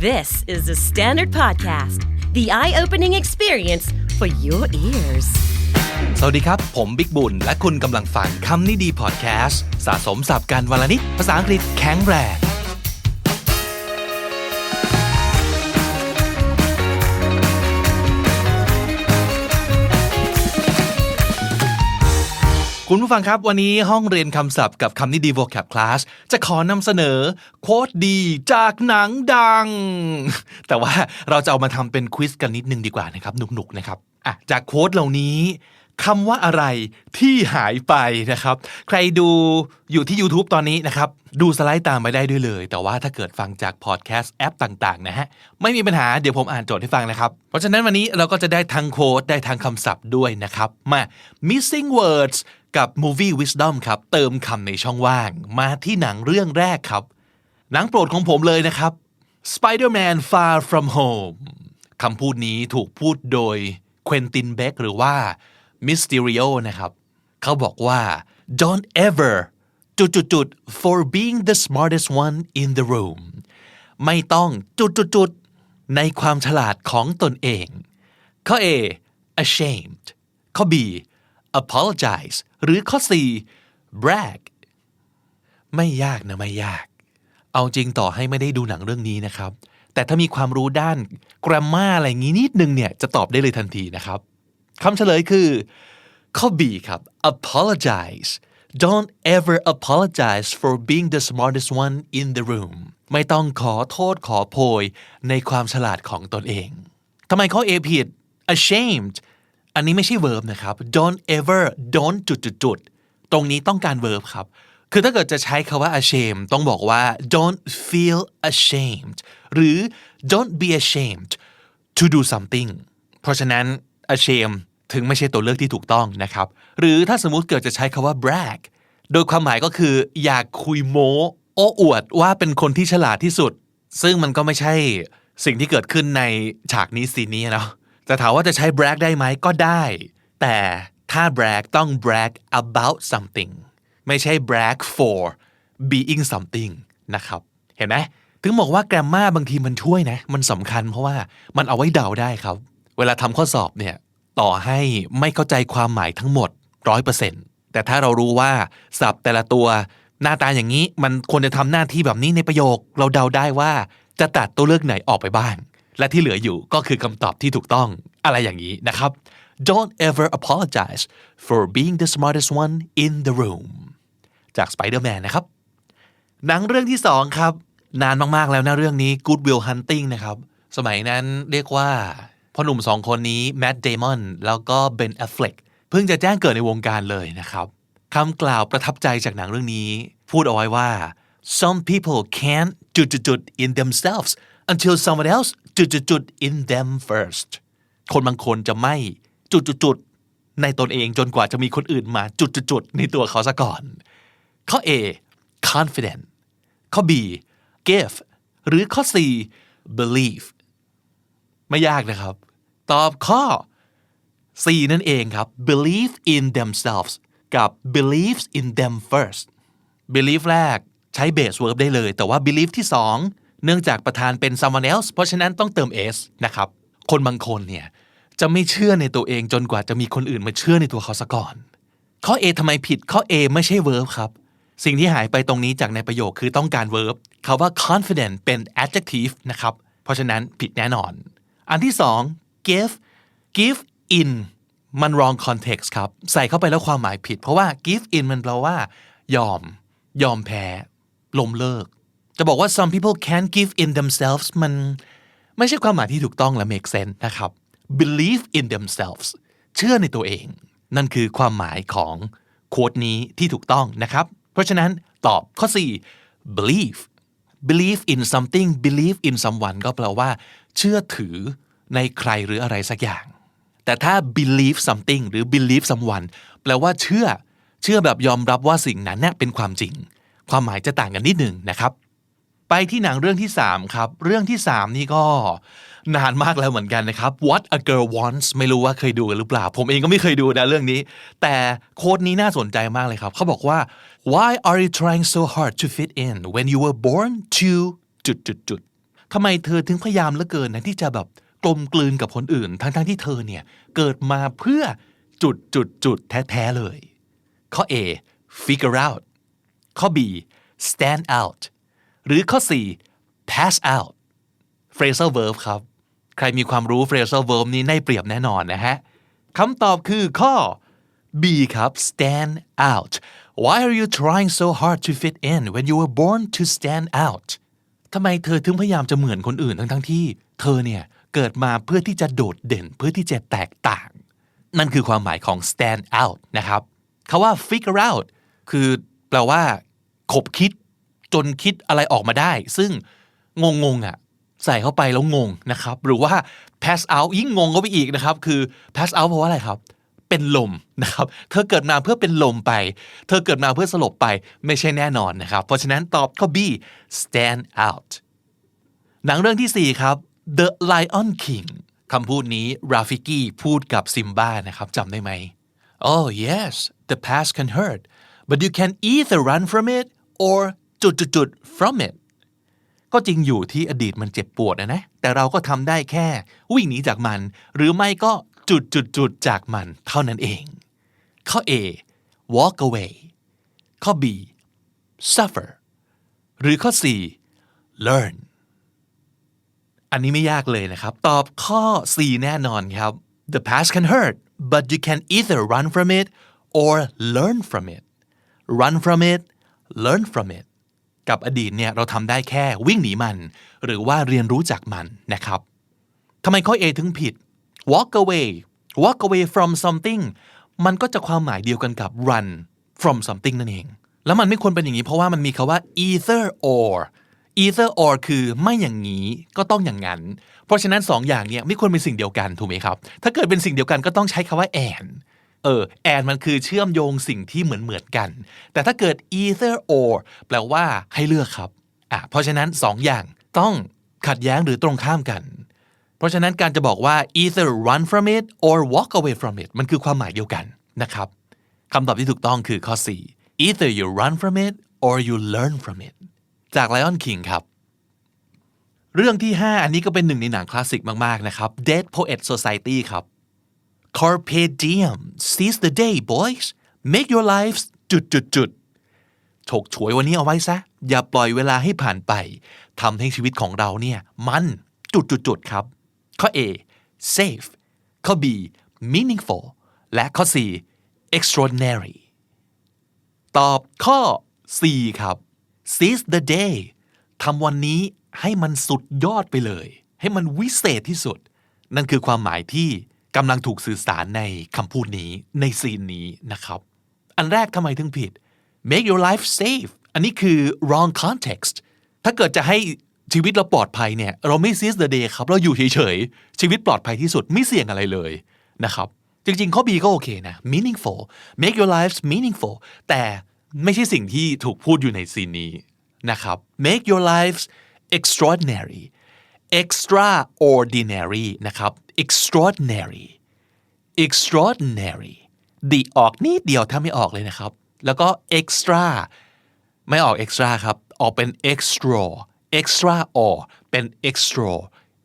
This is the Standard Podcast, the eye opening experience for your ears. สวัสดีครับ ผมบิ๊กบุญ และคุณกำลังฟังคำนี้ดีพอดแคสต์ สะสมสับการวลนิดภาษาอังกฤษแข็งแรง คุณผู้ฟังครับวันนี้ห้องเรียนคำศัพท์กับคำนี้ดี vocab class จะขอนำเสนอโค้ดดีจากหนังดัง แต่ว่าเราจะเอามาทำเป็นควิสกันนิดนึงดีกว่านะครับหนุกๆนะครับอะจากโค้ดเหล่านี้คำว่าอะไรที่หายไปนะครับ ใครดูอยู่ที่ YouTube ตอนนี้นะครับ ดูสไลด์ตามไปได้ด้วยเลย แต่ว่าถ้าเกิดฟังจากพอดแคสต์แอปต่าง ๆ นะฮะ ไม่มีปัญหาเดี๋ยวผมอ่านโจทย์ให้ฟังนะครับ เพราะฉะนั้นวันนี้เราก็จะได้ทั้งโค้ดได้ทั้งคำศัพท์ด้วยนะครับ มา missing words กับ movie wisdom ครับ เติมคำในช่องว่าง มาที่หนังเรื่องแรกครับ หนังโปรดของผมเลยนะครับ Spider-Man Far From Home คำพูดนี้ถูกพูดโดยเควินตินเบกหรือว่า Mysterio นะครับ เขาบอกว่า don't ever จุดจุดจุด for being the smartest one in the room ไม่ต้องจุดจุดจุดในความฉลาดของตนเองข้อ A ashamed ข้อ B apologize หรือข้อ C brag ไม่ยากนะไม่ยาก เอาจริงต่อให้ไม่ได้ดูหนังเรื่องนี้นะครับ แต่ถ้ามีความรู้ด้าน grammar อะไรงี้นิดนึงเนี่ย จะตอบได้เลยทันทีนะครับคำเฉลยคือ ข้อ B ครับ apologize don't ever apologize for being the smartest one in the room ไม่ต้องขอโทษขอโพยในความฉลาดของตนเองทำไมข้อ A ผิด ashamed อันนี้ไม่ใช่ verb นะครับ don't ever don't จุดจุดจุดตรงนี้ต้องการ verb ครับ คือถ้าเกิดจะใช้คาว่า ashamed ต้องบอกว่า don't feel ashamed หรือ don't be ashamed to do something เพราะฉะนั้น ashamed ถึงไม่ใช่ตัวเลือกที่ถูกต้องนะครับ หรือถ้าสมมุติเกิดจะใช้คาว่า brag โดยความหมายก็คือ อยากคุยโม้ โอ้อวดว่าเป็นคนที่ฉลาดที่สุด ซึ่งมันก็ไม่ใช่สิ่งที่เกิดขึ้นในฉากนี้ซีนนี้เนาะ แต่ถามว่าจะใช้ brag ได้ไหมก็ได้ แต่ถ้า brag ต้อง brag about something ไม่ใช่ brag for being something นะครับ เห็นไหมถึงบอกว่า grammar บางทีมันช่วยนะ มันสำคัญเพราะว่ามันเอาไว้เดาได้ครับ เวลาทำข้อสอบเนี่ย ต่อให้ไม่เข้าใจความหมายทั้งหมด100%แต่ถ้าเรารู้ว่าศัพท์แต่ละตัว หน้าตาอย่างนี้มันควรจะทำหน้าที่แบบนี้ในประโยค เราเดาได้ว่าจะตัดตัวเลือกไหนออกไปบ้าง และที่เหลืออยู่ก็คือคำตอบที่ถูกต้องอะไรอย่างนี้นะครับ Don't ever apologize for being the smartest one in the room จาก Spider-Man นะครับ หนังเรื่องที่สองครับ นานมาก ๆ แล้วนะเรื่องนี้ Good Will Hunting นะครับ สมัยนั้นเรียกว่าพ่อหนุ่มสองคนนี้แม t เดมอนแล้วก็เบนแอฟเฟลกเพิ่งจะแจ้งเกิดในวงการเลยนะครับคำกล่าวประทับใจจากหนังเรื่องนี้ พูดเอาไว้ว่า some people can't จุดจุด in themselves until someone else จุดจุดจุด in them first คนบางคนจะไม่จุดจุดจุดในตนเองจนกว่าจะมีคนอื่นมาจุดจุดจุดในตัวเขาซะก่อน ข้อ A confident ข้อ B give หรือข้อ C believe ไม่ยากนะครับ ตอบข้อ C นั่นเองครับ believe in themselves กับ believes in them first believe แรกใช้ base verb ได้เลย แต่ว่า believe ที่สอง เนื่องจากประธานเป็น someone else เพราะฉะนั้นต้องเติม s นะครับ คนบางคนเนี่ยจะไม่เชื่อในตัวเองจนกว่าจะมีคนอื่นมาเชื่อในตัวเขาซะก่อน ข้อ A ทำไมผิด ข้อ A ไม่ใช่ verb ครับ สิ่งที่หายไปตรงนี้จากในประโยคคือต้องการ verb คาว่า confident เป็น adjective นะครับ เพราะฉะนั้นผิดแน่นอน อันที่สอง give give in มัน wrong context ครับ ใส่เข้าไปแล้วความหมายผิด เพราะว่า give in มันแปลว่า ยอม ยอมแพ้ล้มเลิก จะบอกว่า some people can't give in themselves มันไม่ใช่ความหมายที่ถูกต้องและ make sense นะครับ believe in themselves เชื่อในตัวเอง นั่นคือความหมายของโค้ดนี้ที่ถูกต้องนะครับ เพราะฉะนั้นตอบข้อ 4 believe believe in something believe in someone ก็แปลว่า เชื่อถือในใครหรืออะไรสักอย่าง แต่ถ้า believe something หรือ believe someone แปลว่าเชื่อ เชื่อแบบยอมรับว่าสิ่งนั้นเนี่ยเป็นความจริง ความหมายจะต่างกันนิดหนึ่งนะครับ ไปที่หนังเรื่องที่ 3 ครับ เรื่องที่ 3 นี่ก็นานมากแล้วเหมือนกันนะครับ What a Girl Wants ไม่รู้ว่าเคยดูกันหรือเปล่า ผมเองก็ไม่เคยดูนะเรื่องนี้ แต่โค้ดนี้น่าสนใจมากเลยครับ เขาบอกว่า Why are you trying so hard to fit in when you were born to จุดจุดจุดทำไมเธอถึงพยายามเหลือเกินนะที่จะแบบกลมกลืนกับคนอื่น ทั้งๆที่เธอเนี่ยเกิดมาเพื่อจุดจุดจุดแท้ๆเลย ข้อ A figure out ข้อ B stand out หรือข้อ C pass out phrasal verb ครับ ใครมีความรู้ phrasal verb นี้ได้เปรียบแน่นอนนะฮะคำตอบคือข้อ B ครับ stand out why are you trying so hard to fit in when you were born to stand out ทำไมเธอถึงพยายามจะเหมือนคนอื่นทั้งๆที่เธอเนี่ยเกิดมาเพื่อที่จะโดดเด่นเพื่อที่จะแตกต่าง นั่นคือความหมายของ stand out นะครับคาว่า figure out คือแปลว่า ขบคิด จนคิดอะไรออกมาได้ ซึ่งงงงๆอะใส่เข้าไปแล้วงงนะครับ หรือว่า pass out ยิ่งงงเข้าไปอีกนะครับ คือ pass out เพราะว่าอะไรครับ เป็นลมนะครับ เธอเกิดมาเพื่อเป็นลมไป เธอเกิดมาเพื่อสลบไปไม่ใช่แน่นอนนะครับ เพราะฉะนั้นตอบข้อ B stand out หนังเรื่องที่ 4 ครับ The Lion King คำพูดนี้ราฟิกี้พูดกับซิมบ้านะครับจำได้ไหม Oh yes the past can hurt but you can either run from it or จุดจุดจุด from it ก็จริงอยู่ที่อดีตมันเจ็บปวดนะนะ แต่เราก็ทำได้แค่วิ่งหนีจากมัน หรือไม่ก็จุดจุดจุดจากมันเท่านั้นเอง ข้อ A walk away ข้อ B suffer หรือข้อ C learn อันนี้ไม่ยากเลยนะครับ ตอบข้อ C แน่นอนครับ the past can hurt but you can either run from it or learn from it run from it learn from it กับอดีตเนี่ยเราทำได้แค่วิ่งหนีมัน หรือว่าเรียนรู้จากมันนะครับทำไมข้อ A ถึงผิด walk away walk away from something มันก็จะความหมายเดียวกันกับ run from something นั่นเอง แล้วมันไม่ควรเป็นอย่างนี้เพราะว่ามันมีคาว่า either or either or คือไม่อย่างนี้ก็ต้องอย่างนั้น เพราะฉะนั้นสองอย่างเนี่ยไม่ควรเป็นสิ่งเดียวกันถูกไหมครับ ถ้าเกิดเป็นสิ่งเดียวกันก็ต้องใช้คาว่า and เออ and มันคือเชื่อมโยงสิ่งที่เหมือนเหมือนกัน แต่ถ้าเกิด either or แปลว่าให้เลือกครับอะเพราะฉะนั้นสองอย่างต้องขัดแย้งหรือตรงข้ามกัน เพราะฉะนั้นการจะบอกว่า either run from it or walk away from it มันคือความหมายเดียวกันนะครับคำตอบที่ถูกต้องคือข้อ 4 either you run from it or you learn from it จาก Lion King ครับ เรื่องที่ 5 อันนี้ก็เป็นหนึ่งในหนังคลาสสิกมาก ๆ นะครับ Dead Poet Society ครับ Carpe diem seize the day boys make your lives จุดจุดจุดฉกฉวยวันนี้เอาไว้ซะ อย่าปล่อยเวลาให้ผ่านไปทำให้ชีวิตของเราเนี่ย มันจุดจุดจุดครับ ข้อ A safe ข้อ B meaningful และข้อ C extraordinary ตอบข้อ C ครับ seize the day ทำวันนี้ให้มันสุดยอดไปเลย ให้มันวิเศษที่สุด นั่นคือความหมายที่ กำลังถูกสื่อสารในคำพูดนี้ในซีนนี้นะครับ อันแรกทำไมถึงผิด make your life safe อันนี้คือ wrong context ถ้าเกิดจะให้ชีวิตเราปลอดภัยเนี่ย เราไม่ seize the day ครับ เราอยู่เฉยๆ ชีวิตปลอดภัยที่สุดไม่เสี่ยงอะไรเลยนะครับ จริงๆ ข้อ B ก็โอเคนะ meaningful make your lives meaningful แต่ไม่ใช่สิ่งที่ถูกพูดอยู่ในซีนนี้นะครับ make your lives extraordinary extraordinary นะครับ extraordinary extraordinary ดีออกนิดเดียวถ้าไม่ออกเลยนะครับ แล้วก็ extra ไม่ออก extra ครับ ออกเป็น extra extra or เป็น extra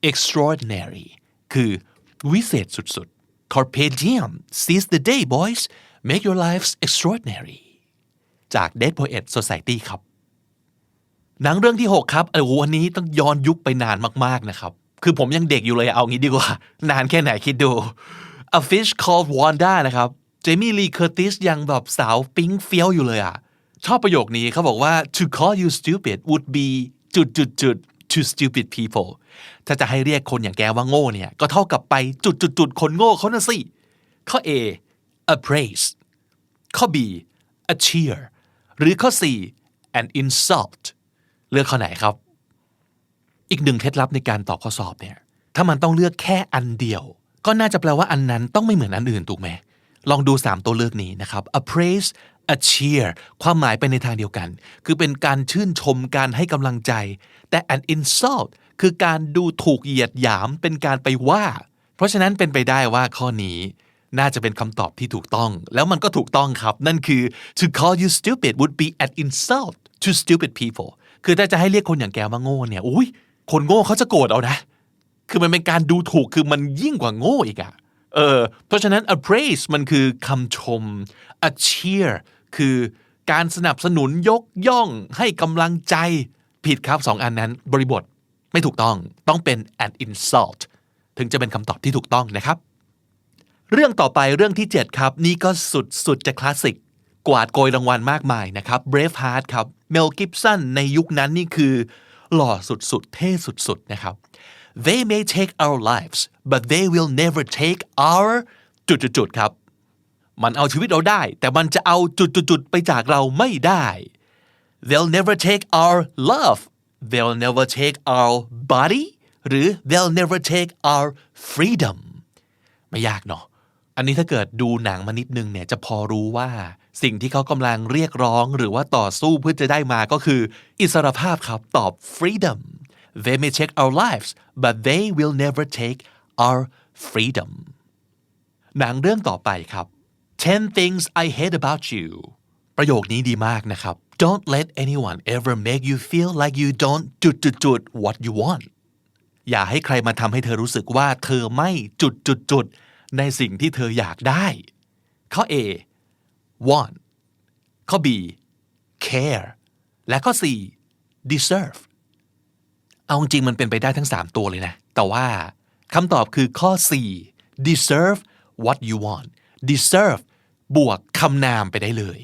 extraordinary คือวิเศษสุดๆ carpe diem seize the day boys make your lives extraordinary จาก Dead Poet Society ครับ หนังเรื่องที่ 6 ครับโอ้โหอันนี้ต้องย้อนยุคไปนานมากๆนะครับ คือผมยังเด็กอยู่เลยเอางี้ดีกว่า นานแค่ไหนคิดดู A Fish Called Wanda นะครับเจมี่ลีเคอร์ติสยังแบบสาวปิ๊งเฟี้ยวอยู่เลยอะ ชอบประโยคนี้เขาบอกว่า to call you stupid would be จุดจุดจุด to stupid people ถ้าจะให้เรียกคนอย่างแกว่าโง่เนี่ย ก็เท่ากับไปจุดจุดจุดคนโง่เขาน่ะสิ ข้อ A a praise ข้อ B a cheer หรือข้อ C an insult เลือกข้อไหนครับ อีกหนึ่งเคล็ดลับในการตอบข้อสอบเนี่ย ถ้ามันต้องเลือกแค่อันเดียว ก็น่าจะแปลว่าอันนั้นต้องไม่เหมือนอันอื่นถูกไหมลองดู 3 ตัวเลือกนี้นะครับ a praise a cheer ความหมายไปในทางเดียวกัน คือเป็นการชื่นชมการให้กำลังใจ แต่ an insult คือการดูถูกเหยียดหยามเป็นการไปว่า เพราะฉะนั้นเป็นไปได้ว่าข้อนี้น่าจะเป็นคำตอบที่ถูกต้อง แล้วมันก็ถูกต้องครับ นั่นคือ to call you stupid would be an insult to stupid people คือถ้าจะให้เรียกคนอย่างแกว่าโง่เนี่ยอุ้ยคนโง่เขาจะโกรธเอานะ คือมันเป็นการดูถูกคือมันยิ่งกว่าโง่อีกอะเออเพราะฉะนั้น a praise มันคือคำชม a cheer คือการสนับสนุนยกย่องให้กำลังใจผิดครับสองอันนั้นบริบทไม่ถูกต้องต้องเป็น an insult ถึงจะเป็นคำตอบที่ถูกต้องนะครับ เรื่องต่อไปเรื่องที่ 7 ครับ นี่ก็สุดสุดจะคลาสสิก กวาดโกยรางวัลมากมายนะครับ Braveheart ครับเมลกิฟสันในยุคนั้นนี่คือ หล่อสุดๆ เท่สุดๆ นะครับ They may take our lives but they will never take our จุดๆ ครับ มันเอาชีวิตเราได้ แต่มันจะเอาจุดๆ ไปจากเราไม่ได้ They'll never take our love They'll never take our body หรือ They'll never take our freedom ไม่ยากเนาะ อันนี้ถ้าเกิดดูหนังมานิดนึงเนี่ยจะพอรู้ว่า สิ่งที่เขากำลังเรียกร้องหรือว่าต่อสู้เพื่อจะได้มาก็คือ อิสรภาพครับตอบ freedom they may take our lives but they will never take our freedom หนังเรื่องต่อไปครับ10 things I hate about you ประโยคนี้ดีมากนะครับ don't let anyone ever make you feel like you don't จุดจุดจุด what you want อย่าให้ใครมาทำให้เธอรู้สึกว่าเธอไม่จุดจุดจุดในสิ่งที่เธออยากได้ ข้อ A want ข้อ B care และข้อ C deserve เอาจริงมันเป็นไปได้ทั้ง 3 ตัวเลยนะ แต่ว่าคำตอบคือข้อ C deserve what you want deserve บวกคำนามไปได้เลย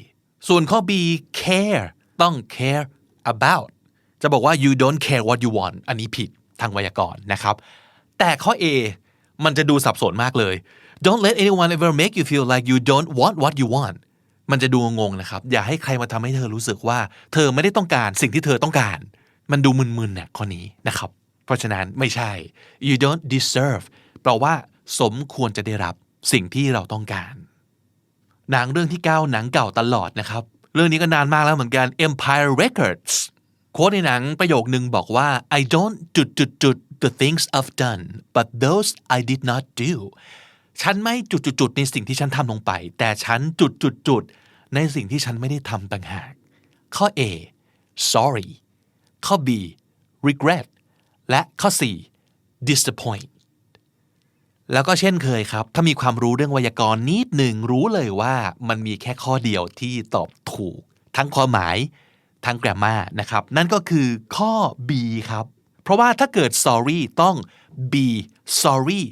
ส่วนข้อ B care ต้อง care about จะบอกว่า you don't care what you want อันนี้ผิดทางไวยากรณ์นะครับ แต่ข้อ A มันจะดูสับสนมากเลย don't let anyone ever make you feel like you don't want what you want มันจะดูงงๆนะครับ อย่าให้ใครมาทำให้เธอรู้สึกว่า เธอไม่ได้ต้องการสิ่งที่เธอต้องการ มันดูมึนๆเนี่ยข้อนี้นะครับ เพราะฉะนั้นไม่ใช่ you don't deserve แปลว่า สมควรจะได้รับสิ่งที่เราต้องการ หนังเรื่องที่ 9 หนังเก่าตลอดนะครับ เรื่องนี้ก็นานมากแล้วเหมือนกัน Empire Records โค้ดในหนังประโยคนึงบอกว่า I don't จุดจุดจุด the things I've done but those I did not do ฉันไม่จุดจุดในสิ่งที่ฉันทำลงไป แต่ฉันจุดจุดจุดในสิ่งที่ฉันไม่ได้ทำต่างหาก ข้อ A sorry ข้อ B regret และข้อ C disappoint แล้วก็เช่นเคยครับ ถ้ามีความรู้เรื่องไวยากรณ์นิดหนึ่งรู้เลยว่ามันมีแค่ข้อเดียวที่ตอบถูก ทั้งความหมาย ทั้ง grammar นะครับ นั่นก็คือข้อ B ครับ เพราะว่าถ้าเกิด sorry ต้อง be sorry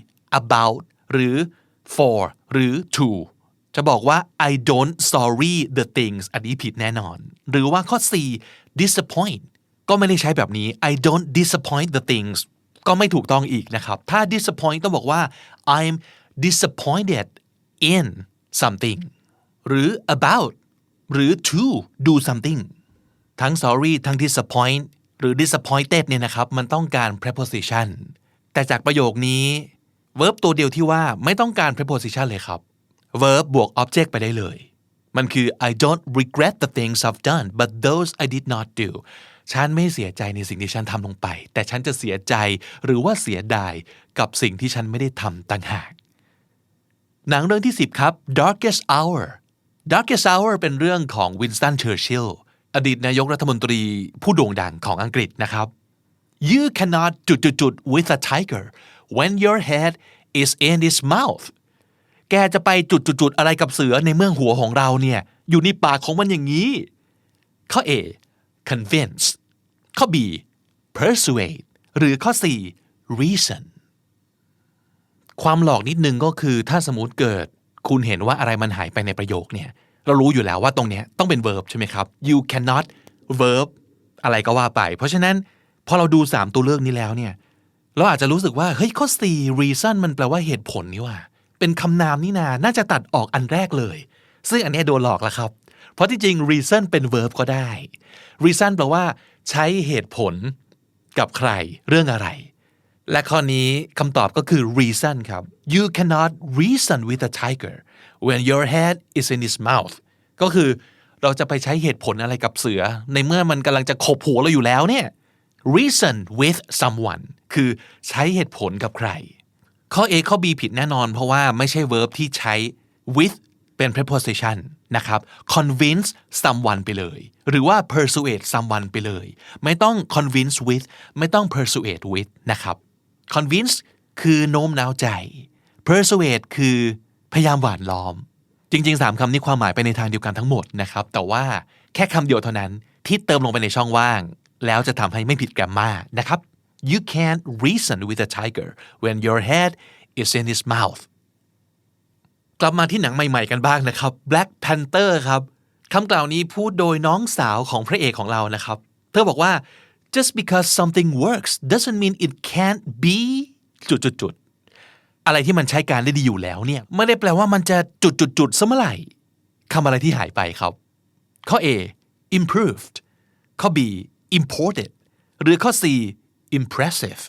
about หรือ for หรือ to จะบอกว่า I don't sorry the things อันนี้ผิดแน่นอน หรือว่าข้อ C disappoint ก็ไม่ได้ใช้แบบนี้ I don't disappoint the things ก็ไม่ถูกต้องอีกนะครับ ถ้า disappoint ต้องบอกว่า I'm disappointed in something หรือ about หรือ to do something ทั้ง sorry ทั้ง disappoint หรือ disappointed เนี่ยนะครับ มันต้องการ preposition แต่จากประโยคนี้ verb ตัวเดียวที่ว่าไม่ต้องการ preposition เลยครับ verb บวก object ไปได้เลย มันคือ I don't regret the things I've done but those I did not do ฉันไม่เสียใจในสิ่งที่ฉันทำลงไป แต่ฉันจะเสียใจหรือว่าเสียดายกับสิ่งที่ฉันไม่ได้ทำต่างหาก หนังเรื่องที่ 10 ครับ Darkest Hour Darkest Hour เป็นเรื่องของ Winston Churchill อดีตนายกรัฐมนตรีผู้โด่งดังของอังกฤษนะครับ You cannot จุดจุดจุด with a tiger when your head is in its mouth แกจะไปจุดจุดจุดอะไรกับเสือในเมื่อหัวของเราเนี่ย อยู่ในปากของมันอย่างนี้ ข้อ A convince ข้อ B persuade หรือข้อ C reason ความหลอกนิดนึงก็คือถ้าสมมติเกิด คุณเห็นว่าอะไรมันหายไปในประโยคเนี่ย เรารู้อยู่แล้วว่าตรงเนี้ยต้องเป็น verb ใช่ไหมครับ you cannot verb อะไรก็ว่าไป เพราะฉะนั้น พอเราดู 3 ตัวเลือกนี้แล้วเนี่ย เราอาจจะรู้สึกว่าเฮ้ยข้อ C reason มันแปลว่าเหตุผลนี่ว่า เป็นคำนามนี่นา น่าจะตัดออกอันแรกเลย ซึ่งอันนี้โดนหลอกแล้วครับ เพราะที่จริง reason เป็น verb ก็ได้ reason แปลว่า ใช้เหตุผลกับใครเรื่องอะไร และข้อนี้คำตอบก็คือ reason ครับ you cannot reason with a tiger when your head is in its mouth ก็คือเราจะไปใช้เหตุผลอะไรกับเสือ ในเมื่อมันกำลังจะขบหัวเราอยู่แล้วเนี่ย reason with someone คือใช้เหตุผลกับใคร ข้อ A ข้อ B ผิดแน่นอน เพราะว่าไม่ใช่ verb ที่ใช้ with เป็น preposition นะครับ convince someone ไปเลย หรือว่า persuade someone ไปเลย ไม่ต้อง convince with ไม่ต้อง persuade with นะครับ convince คือโน้มน้าวใจ persuade คือพยายามหวานล้อม จริงๆ3คำนี้ความหมายไปในทางเดียวกันทั้งหมดนะครับ แต่ว่าแค่คำเดียวเท่านั้นที่เติมลงไปในช่องว่าง แล้วจะทำให้ไม่ผิดแกรมมานะครับ you can't reason with a tiger when your head is in his mouth กลับมาที่หนังใหม่ๆกันบ้างนะครับ Black Panther ครับคำกล่าวนี้พูดโดยน้องสาวของพระเอกของเรานะครับ เธอบอกว่า just because something works doesn't mean it can't be จุดๆอะไรที่มันใช้การได้ดีอยู่แล้วเนี่ยไม่ได้แปลว่ามันจะจุดจุดจุดๆๆซะเมื่อไหร่คำอะไรที่หายไปครับ ข้อ A improved ข้อ B imported หรือข้อ C impressive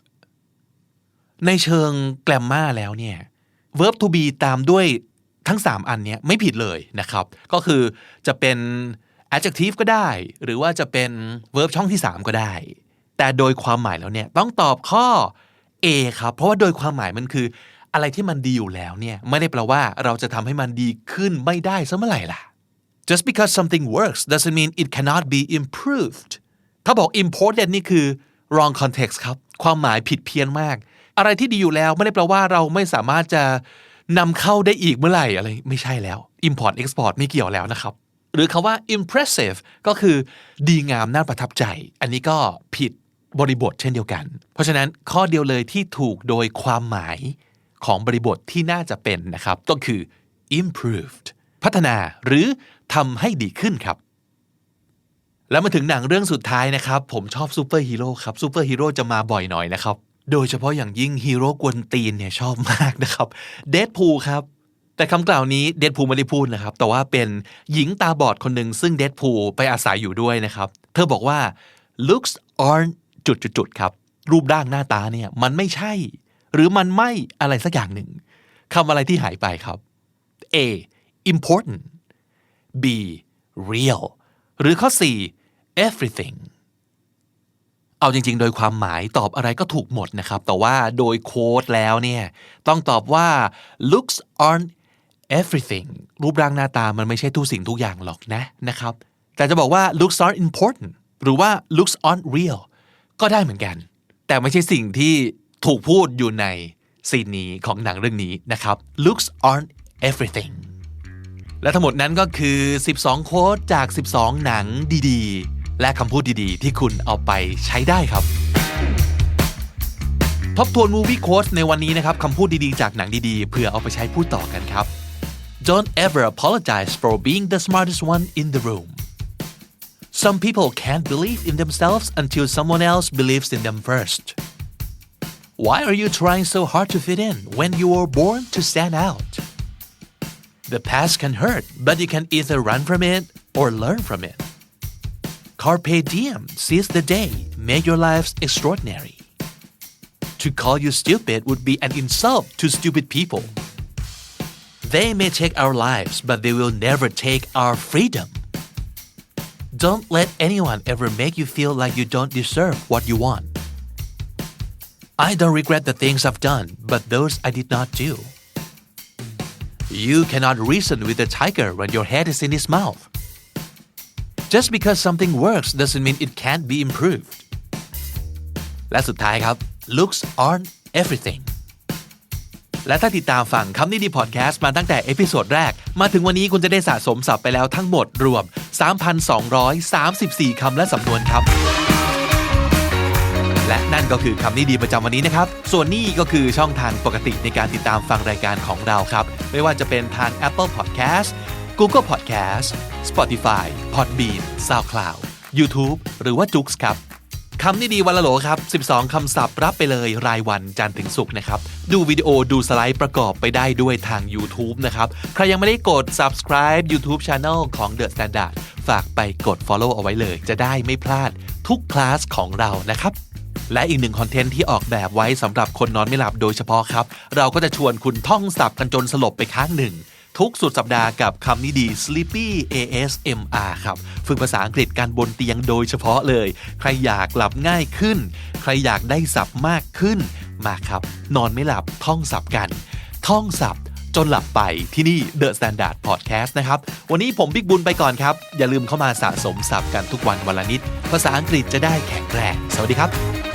ในเชิงแกลมมาแล้วเนี่ย verb to be ตามด้วยทั้ง 3 อันเนี้ยไม่ผิดเลยนะครับ ก็คือจะเป็น adjective ก็ได้ หรือว่าจะเป็น verb ช่องที่ 3 ก็ได้ แต่โดยความหมายแล้วเนี่ยต้องตอบข้อ A ครับ เพราะว่าโดยความหมายมันคือ อะไรที่มันดีอยู่แล้วเนี่ยไม่ได้แปลว่าเราจะทำให้มันดีขึ้นไม่ได้ซะเมื่อไหร่ล่ะ just because something works doesn't mean it cannot be improved ถ้าบอก important นี่คือ wrong context ครับ ความหมายผิดเพี้ยนมาก อะไรที่ดีอยู่แล้วไม่ได้แปลว่าเราไม่สามารถจะนำเข้าได้อีกเมื่อไหร่อะไรไม่ใช่แล้ว import export ไม่เกี่ยวแล้วนะครับ หรือคำว่า impressive ก็คือดีงามน่าประทับใจ อันนี้ก็ผิดบริบทเช่นเดียวกัน เพราะฉะนั้นข้อเดียวเลยที่ถูกโดยความหมายของบริบทที่น่าจะเป็นนะครับ ก็คือ improved พัฒนาหรือทำให้ดีขึ้นครับ แล้วมาถึงหนังเรื่องสุดท้ายนะครับ ผมชอบซูเปอร์ฮีโร่ครับซูเปอร์ฮีโร่จะมาบ่อยหน่อยนะครับ โดยเฉพาะอย่างยิ่งฮีโร่กวนตีนเนี่ยชอบมากนะครับเด p พูครับ แต่คำกล่าวนี้เด p พูไม่ได้พูดนะครับ แต่ว่าเป็นหญิงตาบอดคนหนึ่งซึ่งเด p พูไปอาศัยอยู่ด้วยนะครับ เธอบอกว่า looks aren't จุดๆๆครับ รูปร่างหน้าตาเนี่ยมันไม่ใช่ หรือมันไม่อะไรสักอย่างหนึ่งคำอะไรที่หายไปครับ A important B real หรือข้อ 4 everything เอาจริง ๆ โดยความหมายตอบอะไรก็ถูกหมดนะครับ แต่ว่าโดยโค้ดแล้วเนี่ย ต้องตอบว่า looks aren't everything รูปร่างหน้าตามันไม่ใช่ทุกสิ่งทุกอย่างหรอกนะนะครับ แต่จะบอกว่า looks aren't important หรือว่า looks aren't real ก็ได้เหมือนกัน แต่ไม่ใช่สิ่งที่ถูกพูดอยู่ในซีนนี้ของหนังเรื่องนี้นะครับ looks aren't everything และทั้งหมดนั้นก็คือ 12 โค้ดจาก 12 หนังดีๆ และคำพูดดีๆ ที่คุณเอาไปใช้ได้ครับทบทวน Movie Quotes ในวันนี้นะครับคำพูดดีๆ จากหนังดีๆ เพื่อเอาไปใช้พูดต่อกันครับ Don't ever apologize for being the smartest one in the room Some people can't believe in themselves until someone else believes in them first Why are you trying so hard to fit in when you were born to stand out The past can hurt, but you can either run from it or learn from it. Carpe diem, seize the day, make your lives extraordinary. To call you stupid would be an insult to stupid people. They may take our lives, but they will never take our freedom. Don't let anyone ever make you feel like you don't deserve what you want. I don't regret the things I've done, but those I did not do. You cannot reason with a tiger when your head is in his mouth. Just because something works doesn't mean it can't be improved. และสุดท้ายครับ looks aren't everything และถ้าติดตามฟังคำนี้ดีพอดแคสต์มาตั้งแต่เอพิโซดแรก มาถึงวันนี้คุณจะได้สะสมศัพท์ไปแล้วทั้งหมดรวม 3,234 คำและสำนวนครับ และนั่นก็คือคำนี้ดีประจำวันนี้นะครับ ส่วนนี้ก็คือช่องทางปกติในการติดตามฟังรายการของเราครับ ไม่ว่าจะเป็นทาง Apple Podcast Google Podcast Spotify Podbean SoundCloud YouTube หรือว่า j o o x ครับคำนี้ดีวันละโหลครับ 12 คำศัพท์รับไปเลยรายวันจันทร์ถึงศุกร์นะครับ ดูวิดีโอดูสไลด์ประกอบไปได้ด้วยทาง YouTube นะครับ ใครยังไม่ได้กด subscribe YouTube Channel ของ The Standard ฝากไปกด follow เอาไว้เลย จะได้ไม่พลาดทุกคลาสของเรานะครับ และอีกหนึ่งคอนเทนต์ที่ออกแบบไว้สำหรับคนนอนไม่หลับโดยเฉพาะครับ เราก็จะชวนคุณท่องศัพท์กันจนสลบไปข้างหนึ่ง ทุกสุดสัปดาห์กับคำนี้ดี Sleepy ASMR ครับ ฝึกภาษาอังกฤษการบนเตียงโดยเฉพาะเลย ใครอยากหลับง่ายขึ้น ใครอยากได้ศัพท์มากขึ้น มาครับ นอนไม่หลับท่องศัพท์กัน ท่องศัพท์จนหลับไปที่นี่ The Standard Podcast นะครับ วันนี้ผมบิ๊กบุญไปก่อนครับ อย่าลืมเข้ามาสะสมศัพท์กันทุกวันวันละนิด ภาษาอังกฤษจะได้แข็งแรง สวัสดีครับ